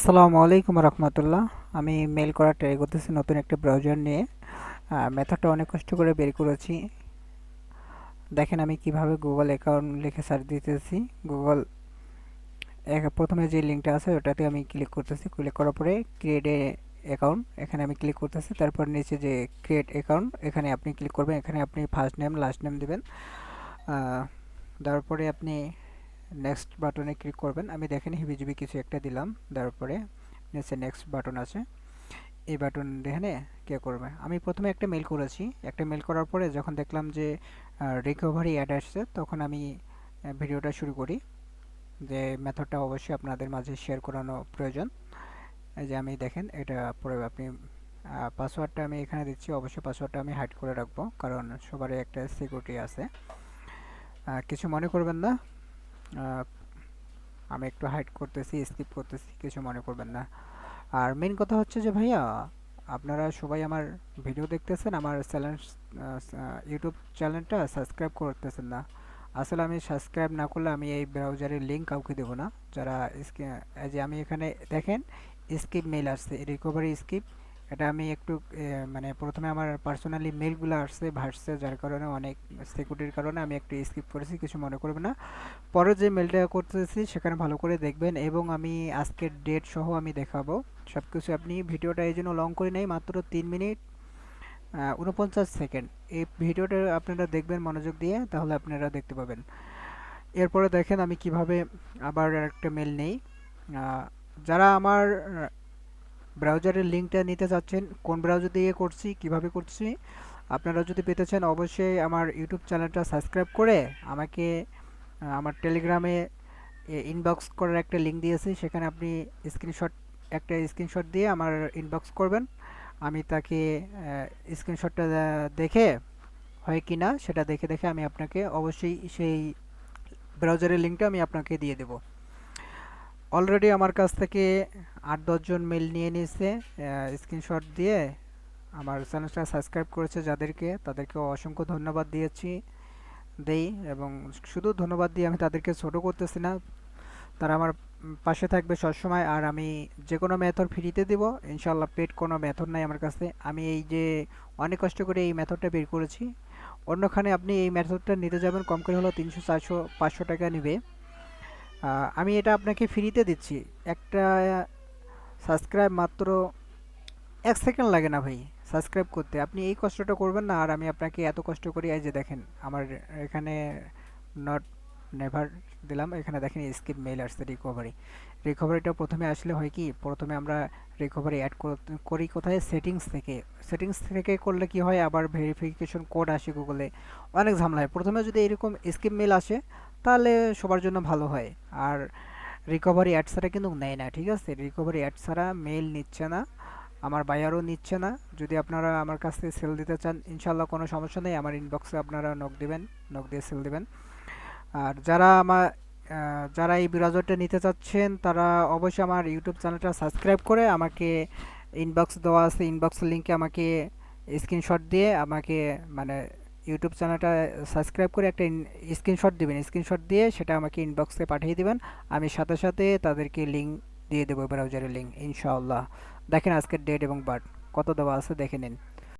আসসালামু আলাইকুম রহমতুল্লাহ। আমি মেল করার ট্রাই করতেছি নতুন একটা ব্রাউজার নিয়ে। মেথডটা অনেক কষ্ট করে বের করেছি। দেখেন আমি কীভাবে গুগল অ্যাকাউন্ট লিখে সার্চ দিতেছি। গুগল প্রথমে যে লিঙ্কটা আছে ওটাতে আমি ক্লিক করতেছি। ক্লিক করার পরে ক্রিয়েট অ্যাকাউন্ট এখানে আমি ক্লিক করতেছি। তারপর নিচে যে ক্রিয়েট অ্যাকাউন্ট এখানে আপনি ক্লিক করবেন। এখানে আপনি ফার্স্ট নেম লাস্ট নেম দেবেন। তারপরে আপনি নেক্সট বাটনে ক্লিক করবেন। আমি দেখেন হিবিজিবি কিছু একটা দিলাম তারপরে নিচে নেক্সট বাটন আছে। এই বাটন দেখে কে করবে? আমি প্রথমে একটা মেল করেছি। একটা মেল করার পরে যখন দেখলাম যে রিকভারি অ্যাড আসছে, তখন আমি ভিডিওটা শুরু করি। যে মেথডটা অবশ্যই আপনাদের মাঝে শেয়ার করানো প্রয়োজন। এই যে আমি দেখেন, এটা পরে আপনি পাসওয়ার্ডটা আমি এখানে দিচ্ছি। অবশ্যই পাসওয়ার্ডটা আমি হাইড করে রাখব, কারণ সবারই একটা সিকিউরিটি আছে। কিছু মনে করবেন না। আমি একটু হাইড করতেছি স্কিপ করতেছি, কিছু মনে করবেন না। আর মেন কথা হচ্ছে যে ভাইয়া, আপনারা সবাই আমার ভিডিও দেখতেছেন, আমার চ্যানেল ইউটিউব চ্যানেলটা সাবস্ক্রাইব করতেছেন না। আসলে আমি সাবস্ক্রাইব না করলে আমি এই ব্রাউজারের লিঙ্ক কাউকে দেবো না। যারা যে আমি এখানে দেখেন স্কিপ মেল আসছে রিকভারি স্কিপ এটা আমি একটু মানে প্রথমে আমার পার্সোনালি মেলগুলো আসছে, ভাসছে, যার কারণে অনেক সিকিউরিটির কারণে আমি একটু স্কিপ করেছি, কিছু মনে করবে না। পরে যে মেলটা করতেছি, সেখানে ভালো করে দেখবেন এবং আমি আজকের ডেট সহ আমি দেখাবো। সব কিছু আপনি ভিডিওটা এই জন্য লং করে নেই, মাত্র তিন মিনিট উনপঞ্চাশ সেকেন্ড। এই ভিডিওটা আপনারা দেখবেন মনোযোগ দিয়ে, তাহলে আপনারা দেখতে পাবেন। এরপরে দেখেন আমি কীভাবে আবার একটা মেল নেই। যারা আমার ব্রাউজারের লিঙ্কটা নিতে চাচ্ছেন কোন ব্রাউজার দিয়ে করছি, কীভাবে করছি আপনারা যদি পেতে চান অবশ্যই আমার ইউটিউব চ্যানেলটা সাবস্ক্রাইব করে আমাকে আমার টেলিগ্রামে ইনবক্স করার একটা লিঙ্ক দিয়েছি। সেখানে আপনি স্ক্রিনশট একটা স্ক্রিনশট দিয়ে আমার ইনবক্স করবেন। আমি তাকে স্ক্রিনশটটা দেখে হয় কি না সেটা দেখে দেখে আমি আপনাকে অবশ্যই সেই ব্রাউজারের লিঙ্কটা আমি আপনাকে দিয়ে দেবো। অলরেডি আমার কাছ থেকে আট দশজন মেল নিয়ে নিয়েছে স্ক্রিনশট দিয়ে। আমার চ্যানেলটা সাবস্ক্রাইব করেছে যাদেরকে, তাদেরকে অসংখ্য ধন্যবাদ দিয়েছি, দেই এবং শুধু ধন্যবাদ দিয়ে আমি তাদেরকে ছোট করতেছি না, তারা আমার পাশে থাকবে সবসময়। আর আমি যে কোনো মেথড ফ্রিতে দেবো ইনশাল্লাহ পেড কোনো মেথড নাই আমার কাছে। আমি এই যে অনেক কষ্ট করে এই মেথডটা বের করেছি, অন্যখানে আপনি এই মেথডটা নিতে যাবেন, কম করে হলো তিনশো, চারশো, পাঁচশো টাকা নেবে। আমি এটা আপনাকে ফ্রিতে দিচ্ছি। একটা সাবস্ক্রাইব মাত্র এক সেকেন্ড লাগে না ভাই সাবস্ক্রাইব করতে। আপনি এই কষ্টটা করবেন না, আর আমি আপনাকে এত কষ্ট করি, এই যে দেখেন, আমার এখানে নট নেভার দিলাম, এখানে দেখেন স্কিপ মেল আসছে রিকভারি রিকভারিটা প্রথমে আসলে হয় কি, প্রথমে আমরা রিকভারি অ্যাড করি কোথায়? সেটিংস থেকে। সেটিংস থেকে করলে কি হয়? আবার ভেরিফিকেশন কোড আসে গুগলে অনেক ঝামেলা হয়। প্রথমে যদি এরকম স্কিপ মেল আসে তাহলে সবার জন্য ভালো হয়। আর রিকভারি অ্যাড ছাড়া কিন্তু নেয় না, ঠিক আছে? রিকভারি অ্যাড ছাড়া মেল নিচ্ছে না, আমার বায়ারও নিচ্ছে না। যদি আপনারা আমার কাছ থেকে সেল দিতে চান ইনশাল্লাহ কোনো সমস্যা নেই, আমার ইনবক্সে আপনারা নক দেবেন নক দিয়ে সেল দেবেন। আর যারা আমার যারা এই ব্রাউজারটা নিতে চাচ্ছেন, তারা অবশ্যই আমার ইউটিউব চ্যানেলটা সাবস্ক্রাইব করে আমাকে ইনবক্স দেওয়া আছে। ইনবক্স লিঙ্কে আমাকে স্ক্রিনশট দিয়ে আমাকে মানে ইউটিউব চ্যানেলটা সাবস্ক্রাইব করে একটা স্ক্রিনশট দেবেন। স্ক্রিনশট দিয়ে সেটা আমাকে ইনবক্সে পাঠিয়ে দেবেন। আমি সাথে সাথে তাদেরকে লিঙ্ক দিয়ে দেবো ব্রাউজারের লিঙ্ক ইনশাআল্লাহ। দেখেন আজকের ডেট এবং বার্ড কত দেওয়া আছে দেখে নিন।